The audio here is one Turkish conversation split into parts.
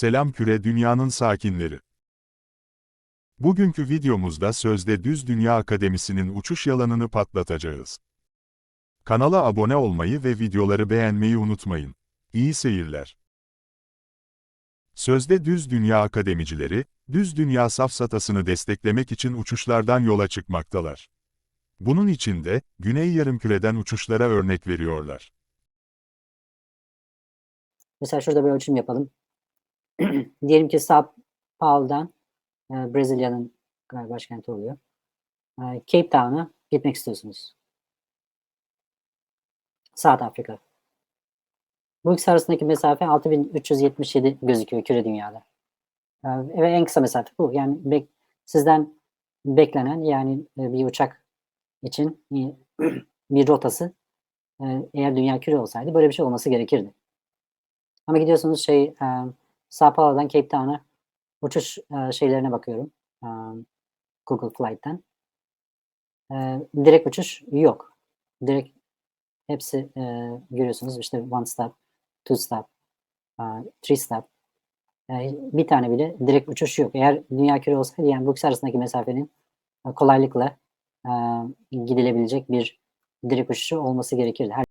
Selam küre dünyanın sakinleri. Bugünkü videomuzda Sözde Düz Dünya Akademisi'nin uçuş yalanını patlatacağız. Kanala abone olmayı ve videoları beğenmeyi unutmayın. İyi seyirler. Sözde Düz Dünya Akademicileri, Düz Dünya safsatasını desteklemek için uçuşlardan yola çıkmaktalar. Bunun için de, Güney Yarımküre'den uçuşlara örnek veriyorlar. Mesela şurada bir ölçüm yapalım. Diyelim ki Sao Paulo'dan e, Brezilya'nın galiba başkenti oluyor. E, Cape Town'a gitmek istiyorsunuz. South Afrika. Bu ikisi arasındaki mesafe 6377 gözüküyor küre dünyada. E, ve en kısa mesafe bu. Yani bek- sizden beklenen yani e, bir uçak için bir- rotası e, eğer dünya küre olsaydı böyle bir şey olması gerekirdi. Ama gidiyorsunuz şey e, Sao Paulo'dan Cape Town'a uçuş e, şeylerine bakıyorum. e, Google Flight'ten. E, direkt uçuş yok. Direkt hepsi e, görüyorsunuz işte one stop, two stop, e, three stop. E, bir tane bile direkt uçuş yok. Eğer dünya küre olsaydı yani ikisi arasındaki mesafenin e, kolaylıkla e, gidilebilecek bir direkt uçuşu olması gerekirdi. Her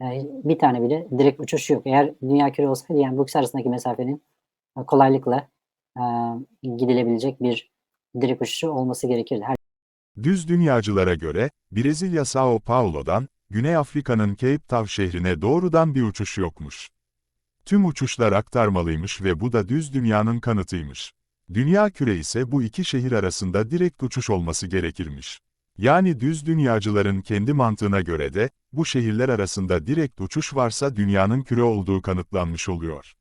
Yani bir tane bile direkt uçuş yok. Eğer dünya küre olsaydı yani ikisi arasındaki mesafenin e, kolaylıkla e, gidilebilecek bir direkt uçuşu olması gerekirdi. Her Düz dünyacılara göre, Brezilya Sao Paulo'dan, Güney Afrika'nın Cape Town şehrine doğrudan bir uçuş yokmuş. Tüm uçuşlar aktarmalıymış ve bu da düz dünyanın kanıtıymış. Dünya küre ise bu iki şehir arasında direkt uçuş olması gerekirmiş. Yani düz dünyacıların kendi mantığına göre de, bu şehirler arasında direkt uçuş varsa dünyanın küre olduğu kanıtlanmış oluyor.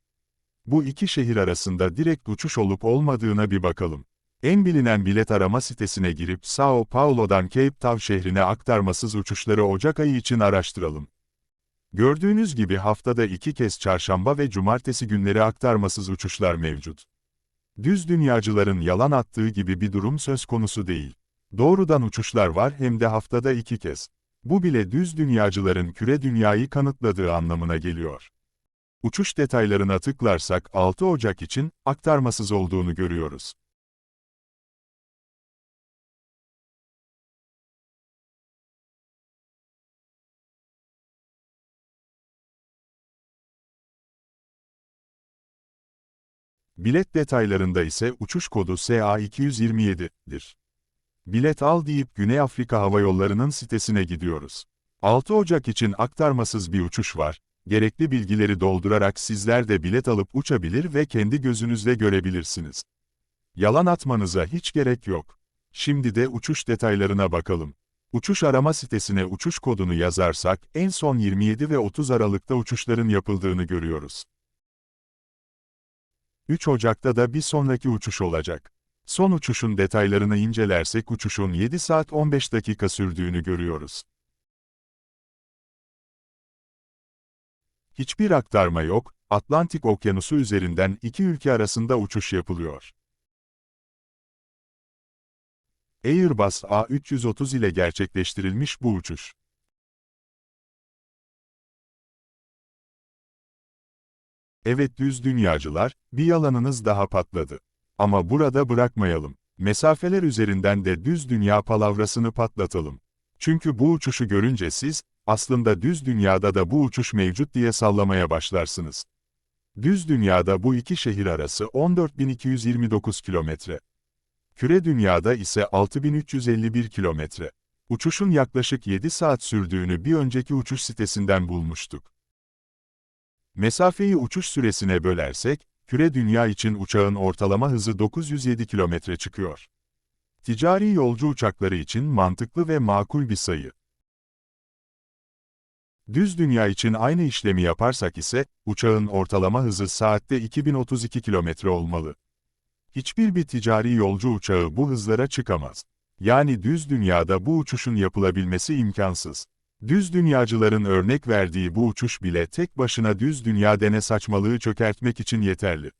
Bu iki şehir arasında direkt uçuş olup olmadığına bir bakalım. En bilinen bilet arama sitesine girip Sao Paulo'dan Cape Town şehrine aktarmasız uçuşları Ocak ayı için araştıralım. Gördüğünüz gibi haftada iki kez çarşamba ve cumartesi günleri aktarmasız uçuşlar mevcut. Düz dünyacıların yalan attığı gibi bir durum söz konusu değil. Doğrudan uçuşlar var hem de haftada iki kez. Bu bile düz dünyacıların küre dünyayı kanıtladığı anlamına geliyor. Uçuş detaylarına tıklarsak 6 Ocak için aktarmasız olduğunu görüyoruz. Bilet detaylarında ise uçuş kodu SA227'dir. Bilet al deyip Güney Afrika Hava Yolları'nın sitesine gidiyoruz. 6 Ocak için aktarmasız bir uçuş var. Gerekli bilgileri doldurarak sizler de bilet alıp uçabilir ve kendi gözünüzle görebilirsiniz. Yalan atmanıza hiç gerek yok. Şimdi de uçuş detaylarına bakalım. Uçuş arama sitesine uçuş kodunu yazarsak en son 27 ve 30 Aralık'ta uçuşların yapıldığını görüyoruz. 3 Ocak'ta da bir sonraki uçuş olacak. Son uçuşun detaylarını incelersek uçuşun 7 saat 15 dakika sürdüğünü görüyoruz. Hiçbir aktarma yok, Atlantik Okyanusu üzerinden iki ülke arasında uçuş yapılıyor. Airbus A330 ile gerçekleştirilmiş bu uçuş. Evet düz dünyacılar, bir yalanınız daha patladı. Ama burada bırakmayalım. Mesafeler üzerinden de düz dünya palavrasını patlatalım. Çünkü bu uçuşu görünce siz, aslında düz dünyada da bu uçuş mevcut diye sallamaya başlarsınız. Düz dünyada bu iki şehir arası 14.229 kilometre. Küre dünyada ise 6.351 kilometre. Uçuşun yaklaşık 7 saat sürdüğünü bir önceki uçuş sitesinden bulmuştuk. Mesafeyi uçuş süresine bölersek, küre dünya için uçağın ortalama hızı 907 kilometre çıkıyor. Ticari yolcu uçakları için mantıklı ve makul bir sayı. Düz dünya için aynı işlemi yaparsak ise, uçağın ortalama hızı saatte 2032 kilometre olmalı. Hiçbir bir ticari yolcu uçağı bu hızlara çıkamaz. Yani düz dünyada bu uçuşun yapılabilmesi imkansız. Düz dünyacıların örnek verdiği bu uçuş bile tek başına düz dünya dene saçmalığı çökertmek için yeterli.